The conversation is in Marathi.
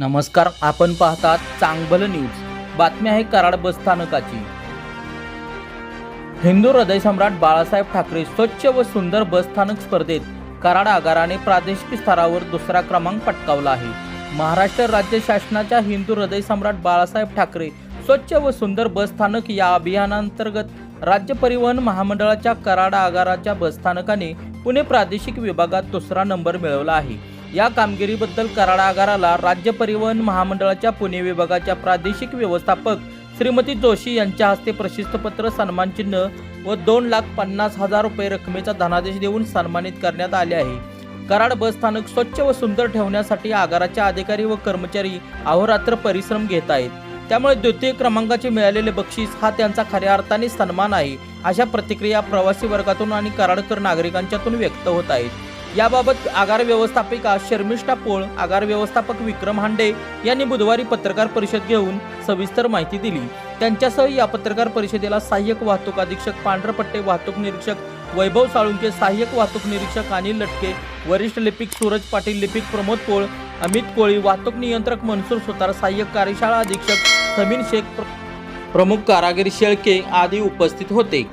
नमस्कार आपण पाहतात चांगभल न्यूज. बातमी आहे कराड बस स्थानकाची. हिंदू हृदयसम्राट बाळासाहेब ठाकरे स्वच्छ व सुंदर बस स्थानक स्पर्धेत कराड आगाराने प्रादेशिक स्तरावर दुसरा क्रमांक पटकावला आहे. महाराष्ट्र राज्य शासनाच्या हिंदू हृदयसम्राट बाळासाहेब ठाकरे स्वच्छ व सुंदर बस स्थानक या अभियानांतर्गत राज्य परिवहन महामंडळाच्या कराड आगाराच्या बसस्थानकाने पुणे प्रादेशिक विभागात दुसरा नंबर मिळवला आहे. या कामगिरीबद्दल कराड आगाराला राज्य परिवहन महामंडळाच्या पुणे विभागाच्या प्रादेशिक व्यवस्थापक श्रीमती जोशी यांच्या हस्ते प्रशस्तीपत्र सन्मानचिन्ह व दोन लाख पन्नास हजार रुपये रकमेचा धनादेश देऊन सन्मानित करण्यात आले आहे. कराड बस स्थानक स्वच्छ व सुंदर ठेवण्यासाठी आगाराच्या अधिकारी व कर्मचारी अहोरात्र परिश्रम घेत आहेत. त्यामुळे द्वितीय क्रमांकाचे मिळालेले बक्षीस हा त्यांचा खऱ्या अर्थाने सन्मान आहे अशा प्रतिक्रिया प्रवासी वर्गातून आणि कराडकर नागरिकांच्यातून व्यक्त होत आहेत. याबाबत आगार व्यवस्थापिका शर्मिष्ठा पोळ आगार व्यवस्थापक विक्रम हांडे यांनी बुधवारी पत्रकार परिषद घेऊन सविस्तर माहिती दिली. त्यांच्यासह या पत्रकार परिषदेला सहाय्यक वाहतूक अधीक्षक पांढरपट्टे वाहतूक निरीक्षक वैभव साळुंके सहाय्यक वाहतूक निरीक्षक अनिल लटके वरिष्ठ लिपिक सूरज पाटील लिपिक प्रमोद पोळ अमित कोळी वाहतूक नियंत्रक मनसूर सुतार सहाय्यक कार्यशाळा अधीक्षक समीन शेख प्रमुख कारागीर शेळके आदी उपस्थित होते.